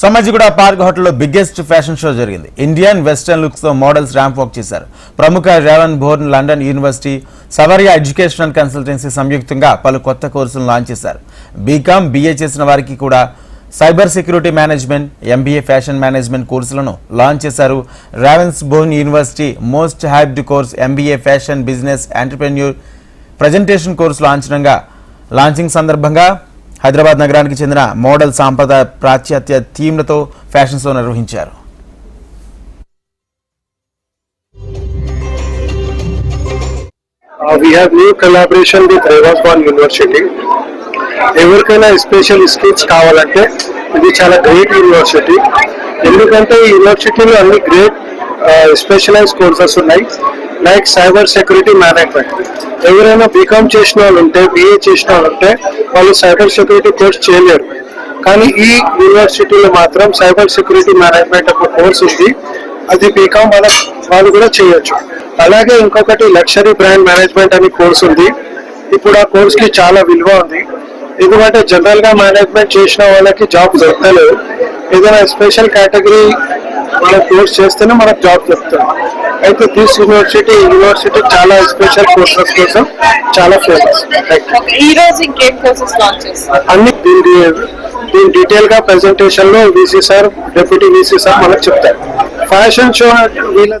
సమాజిగూడ park హోటల్లో biggest fashion show జరిగింది. Indian western లుక్స్తో మోడల్స్ ర్యాంప్ వాక్ చేశారు. ప్రముఖ రేవన్ బోర్న్ లండన్ యూనివర్సిటీ సవరియా ఎడ్యుకేషనల్ కన్సల్టెన్సీ సంయుక్తంగా పలు కొత్త కోర్సులను లాంచ్ చేశారు. బీకామ్ బీఏ చేసిన వారికి కూడా cyber security management MBA fashion management కోర్సులను లాంచ్ చేశారు. Ravensbourne university most hyped course MBA fashion business entrepreneur presentation course లాంఛనంగా లాంచింగ్ సందర్భంగా హైదరాబాద్ నగరానికి చెందిన మోడల్ సాంప్రదాయ ప్రాచ్యాత్య థీమ్లతో ఫ్యాషన్ షో నిర్వహించారు. Uh, we have new collaboration with Revasban University. ఎవరికైనా స్పెషల్ స్కిల్స్ కావాలంటే ఇది చాలా గ్రేట్ యూనివర్సిటీ ఎందుకంటే ఈ యూనివర్సిటీలో అన్ని గ్రేట్ స్పెషలైజ్ కోర్సెస్ ఉన్నాయి. Like cyber security management. ఎవరైనా బీకామ్ చేసిన వాళ్ళు ఉంటే బిఏ చేసిన వాళ్ళు ఉంటే వాళ్ళు సైబర్ సెక్యూరిటీ కోర్స్ చేయలేరు. కానీ ఈ యూనివర్సిటీలో మాత్రం సైబర్ సెక్యూరిటీ మేనేజ్మెంట్ ఒక కోర్స్ ఉంది. అది బీకామ్ వాళ్ళ వాళ్ళు కూడా చేయొచ్చు. అలాగే ఇంకొకటి లక్షరీ బ్రాండ్ మేనేజ్మెంట్ అనే కోర్స్ ఉంది. ఇప్పుడు ఆ కోర్స్కి చాలా విలువ ఉంది. ఎందుకంటే జనరల్గా మేనేజ్మెంట్ చేసిన వాళ్ళకి జాబ్ దొరకలేదు. ఏదైనా స్పెషల్ కేటగిరీ మనం కోర్స్ చేస్తేనే మనకు జాబ్ దొరుకుతుంది. అయితే దిస్ యూనివర్సిటీ యూనివర్సిటీ చాలా స్పెషల్ కోర్సెస్ కోసం చాలా ఫేమస్ ఓకే ఈ రోజు ఇంకేం కోర్సెస్ లాంచ్ చేస్తారు? అన్ని దీని దీని డీటెయిల్గా ప్రెజెంటేషన్లో VC sir deputy VC sir మనకు చెప్తారు. ఫ్యాషన్ షో వీళ్ళ